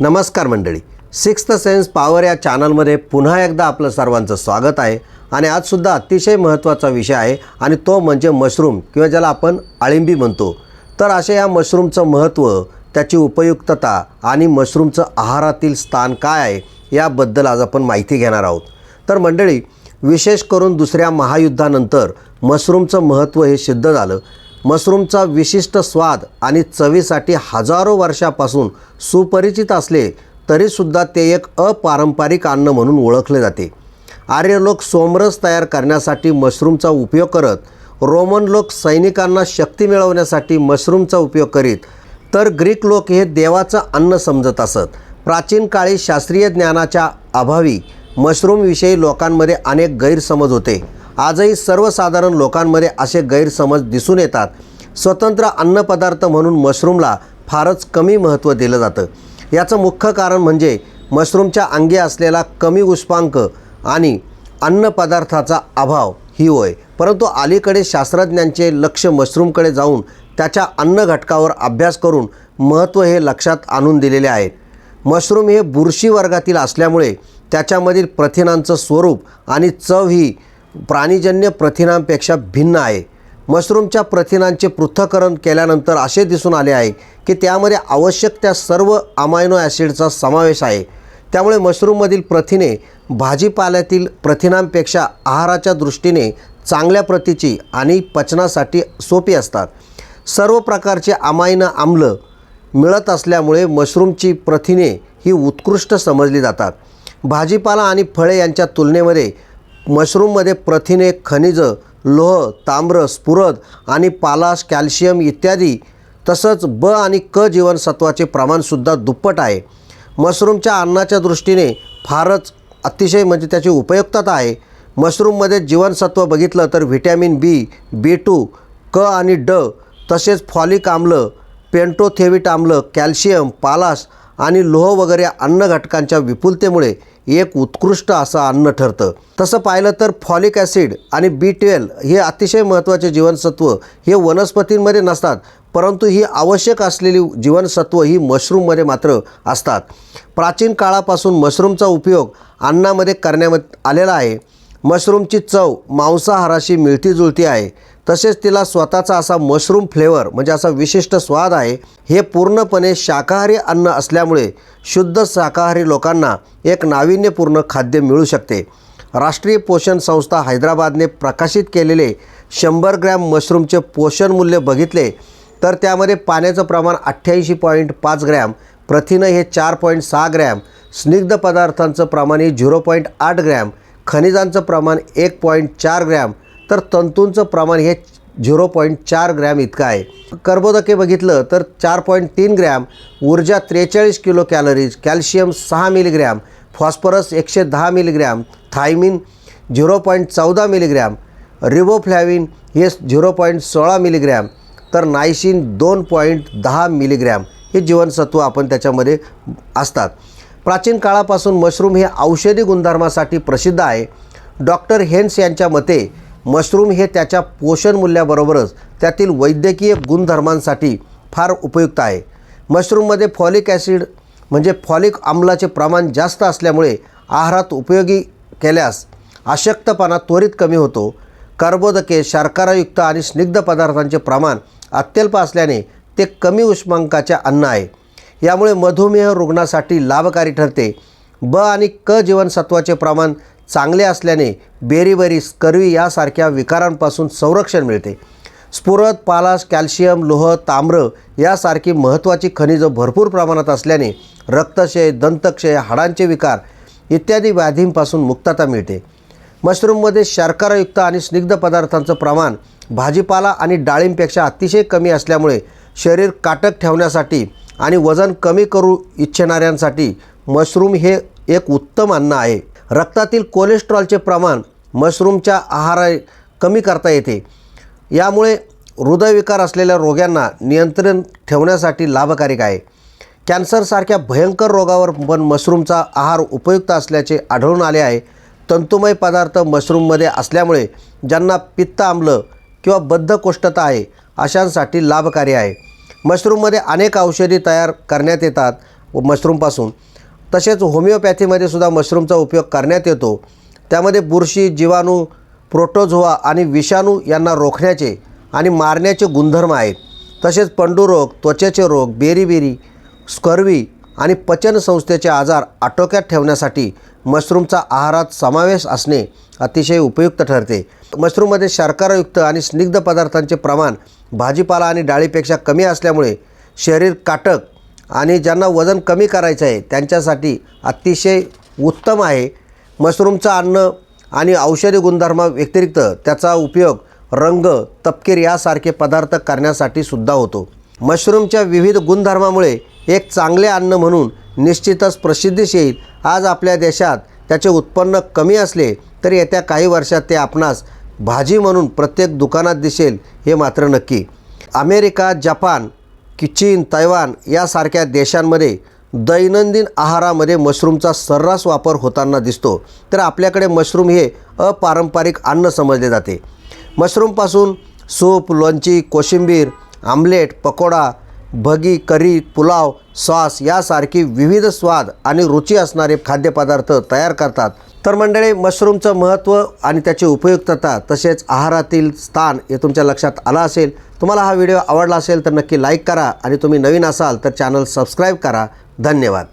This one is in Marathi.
नमस्कार मंडळी. सिक्स्थ सेन्स पॉवर या चॅनलमध्ये पुन्हा एकदा आपलं सर्वांचं स्वागत आहे आणि आजसुद्धा अतिशय महत्त्वाचा विषय आहे आणि तो म्हणजे मशरूम किंवा ज्याला आपण अळिंबी म्हणतो. तर असे या मशरूमचं महत्त्व त्याची उपयुक्तता आणि मशरूमचं आहारातील स्थान काय आहे याबद्दल आज आपण माहिती घेणार आहोत. तर मंडळी विशेष करून दुसऱ्या महायुद्धानंतर मशरूमचं महत्त्व हे सिद्ध झालं. मशरूमचा विशिष्ट स्वाद आणि चवीसाठी हजारो वर्षापासून सुपरिचित असले तरीसुद्धा ते एक अपारंपरिक अन्न म्हणून ओळखले जाते. आर्य लोक सोमरस तयार करण्यासाठी मशरूमचा उपयोग करत रोमन लोक सैनिकांना शक्ती मिळवण्यासाठी मशरूमचा उपयोग करीत तर ग्रीक लोक हे देवाचं अन्न समजत असत. प्राचीन काळी शास्त्रीय ज्ञानाच्या अभावी मशरूमविषयी लोकांमध्ये अनेक गैरसमज होते. आजही सर्वसाधारण लोकांमध्ये असे गैरसमज दिसून येतात. स्वतंत्र अन्नपदार्थ म्हणून मशरूमला फारच कमी महत्त्व दिलं जातं. याचं मुख्य कारण म्हणजे मशरूमच्या अंगी असलेला कमी उष्मांक आणि अन्नपदार्थाचा अभाव ही होय. परंतु अलीकडे शास्त्रज्ञांचे लक्ष मशरूमकडे जाऊन त्याच्या अन्न घटकावर अभ्यास करून महत्त्व हे लक्षात आणून दिलेले आहे. मशरूम हे बुरशी वर्गातील असल्यामुळे त्याच्यामधील प्रथिनांचं स्वरूप आणि चव ही प्राणीजन्य प्रथिनांपेक्षा भिन्न आहे. मशरूमच्या प्रथिनांचे पृथ्थकरण केल्यानंतर असे दिसून आले आहे की त्यामध्ये आवश्यक त्या सर्व अमायनो ॲसिडचा समावेश आहे. त्यामुळे मशरूममधील प्रथिने भाजीपाल्यातील प्रथिनांपेक्षा आहाराच्या दृष्टीने चांगल्या प्रतीची आणि पचनासाठी सोपी असतात. सर्व प्रकारचे अमायनो आम्ल मिळत असल्यामुळे मशरूमची प्रथिने ही उत्कृष्ट समजली जातात. भाजीपाला आणि फळे यांच्या तुलनेमध्ये मशरूममध्ये प्रथिने खनिजं लोह ताम्र स्फुरद आणि पालाश कॅल्शियम इत्यादी तसंच ब आणि क जीवनसत्वाचे प्रमाणसुद्धा दुप्पट आहे. मशरूमच्या अन्नाच्या दृष्टीने फारच अतिशय म्हणजे त्याची उपयुक्तता आहे. मशरूममध्ये जीवनसत्व बघितलं तर व्हिटॅमिन बी बी टू क आणि ड तसेच फॉलिक आम्ल पेंटोथेविट आम्ल कॅल्शियम पालास आणि लोह वगैरे अन्न घटकांच्या विपुलतेमुळे एक उत्कृष्ट असं अन्न ठरतं. तसं पाहिलं तर फॉलिक ॲसिड आणि बी ट्वेल्व हे अतिशय महत्त्वाचे जीवनसत्व हे वनस्पतींमध्ये नसतात परंतु ही आवश्यक असलेली जीवनसत्व ही मशरूममध्ये मात्र असतात. प्राचीन काळापासून मशरूमचा उपयोग अन्नामध्ये करण्यात आलेला आहे. मशरूमची चव मांसाहाराशी मिळती जुळती आहे. तसेच तिला स्वतःचा असा मशरूम फ्लेवर म्हणजे असा विशिष्ट स्वाद आहे हे पूर्णपणे शाकाहारी अन्न असल्यामुळे शुद्ध शाकाहारी लोकांना एक नाविन्यपूर्ण खाद्य मिळू शकते. राष्ट्रीय पोषण संस्था हैदराबादने प्रकाशित केलेले शंभर ग्रॅम मशरूमचे पोषण मूल्य बघितले तर त्यामध्ये पाण्याचं प्रमाण अठ्ठ्याऐंशी पॉईंट पाच ग्रॅम प्रथिनं हे चार पॉईंट सहा ग्रॅम स्निग्ध पदार्थांचं प्रमाण हे झिरो पॉईंट आठ ग्रॅम खनिजांचं प्रमाण एक पॉईंट चार ग्रॅम तर तंतूंचं प्रमाण हे झिरो पॉईंट चार ग्रॅम इतकं आहे. कर्बोदके बघितलं तर चार पॉईंट तीन ग्रॅम ऊर्जा त्रेचाळीस किलो कॅलरीज कॅल्शियम सहा मिलीग्रॅम फॉस्फरस एकशे दहा मिलीग्रॅम थायमिन झिरो पॉईंट चौदा मिलीग्रॅम रिबोफ्लॅविन हे झिरो पॉईंट सोळा मिलीग्रॅम तर नायशिन दोन पॉईंट दहा मिलीग्रॅम हे जीवनसत्व आपण त्याच्यामध्ये असतात. प्राचीन काळापासून मशरूम हे औषधी गुणधर्मासाठी प्रसिद्ध आहे. डॉक्टर हेन्स यांच्या मते मशरूम हे त्याच्या पोषण मूल्याबरोबरच त्यातील वैद्यकीय गुणधर्मांसाठी फार उपयुक्त आहे. मशरूममध्ये फॉलिक ॲसिड म्हणजे फॉलिक आम्लाचे प्रमाण जास्त असल्यामुळे आहारात उपयोगी केल्यास अशक्तपणा त्वरित कमी होतो. कर्बोदके शर्करायुक्त आणि स्निग्ध पदार्थांचे प्रमाण अत्यल्प असल्याने ते कमी उष्मांकाचे अन्न आहे. यामुळे मधुमेह रुग्णासाठी लाभकारी ठरते. ब आणि क जीवनसत्वाचे प्रमाण चांगले असल्याने बेरीबेरी स्कर्वी यासारख्या विकारांपासून संरक्षण मिळते. स्फुरद पालास कॅल्शियम लोह ताम्र यासारखी महत्त्वाची खनिजं भरपूर प्रमाणात असल्याने रक्तक्षय दंतक्षय हाडांचे विकार इत्यादी व्याधींपासून मुक्तता मिळते. मशरूममध्ये शर्करायुक्त आणि स्निग्ध पदार्थांचं प्रमाण भाजीपाला आणि डाळींपेक्षा अतिशय कमी असल्यामुळे शरीर काटक ठेवण्यासाठी आणि वजन कमी करू इच्छिणाऱ्यांसाठी मशरूम हे एक उत्तम अन्न आहे. रक्तातील कोलेस्ट्रॉलचे प्रमाण मशरूमच्या आहारा कमी करता येते. यामुळे हृदयविकार असलेल्या रोग्यांना नियंत्रण ठेवण्यासाठी लाभकारक आहे. कॅन्सरसारख्या भयंकर रोगावर पण मशरूमचा आहार उपयुक्त असल्याचे आढळून आले आहे. तंतुमय पदार्थ मशरूममध्ये असल्यामुळे ज्यांना पित्त आम्ल किंवा बद्धकोष्ठता आहे अशांसाठी लाभकारी आहे. मशरूममध्ये अनेक औषधी तयार करण्यात येतात व मशरूमपासून. तसेच होमिओपॅथीमध्ये सुद्धा मशरूमचा उपयोग करण्यात येतो. त्यामध्ये बुरशी जीवाणू प्रोटोझोआ आणि विषाणू यांना रोखण्याचे आणि मारण्याचे गुणधर्म आहेत. तसेच पंडुरोग त्वचेचे रोग बेरीबेरी स्कर्वी आणि पचन संस्थेचे आजार आटोक्यात ठेवण्यासाठी मशरूमचा आहारात समावेश असणे अतिशय उपयुक्त ठरते. मशरूममध्ये शर्करायुक्त आणि स्निग्ध पदार्थांचे प्रमाण भाजीपाला आणि डाळीपेक्षा कमी असल्यामुळे शरीर काटक आणि ज्यांना वजन कमी करायचं आहे त्यांच्यासाठी अतिशय उत्तम आहे. मशरूमचं अन्न आणि औषधी गुणधर्मा व्यतिरिक्त त्याचा उपयोग रंग तपकीर यासारखे पदार्थ करण्यासाठी सुद्धा होतो. मशरूमच्या विविध गुणधर्मामुळे एक चांगले अन्न म्हणून निश्चितच प्रसिद्धीस येईल. आज आपल्या देशात त्याचे उत्पन्न कमी असले तरी येत्या काही वर्षात ते आपणास भाजी म्हणून प्रत्येक दुकानात दिसेल हे मात्र नक्की. अमेरिका जपान की चीन तैवान यासारख्या देशांमध्ये दैनंदिन आहारामध्ये मशरूमचा सर्रास वापर होताना दिसतो. तर आपल्याकडे मशरूम हे अपारंपरिक अन्न समजले जाते. मशरूमपासून सूप लोणची कोशिंबीर आमलेट पकोडा भगी करी पुलाव सॉस यासारखी विविध स्वाद आणि रुची असणारे खाद्यपदार्थ तयार करतात. तर मंडळी मशरूमचं महत्त्व आणि त्याची उपयुक्तता तसेच आहारातील स्थान हे तुमच्या लक्षात आलं असेल तुम्हाला हा व्हिडिओ आवडला असेल तर नक्की लाईक करा आणि तुम्ही नवीन असाल तर चॅनल सबस्क्राईब करा. धन्यवाद.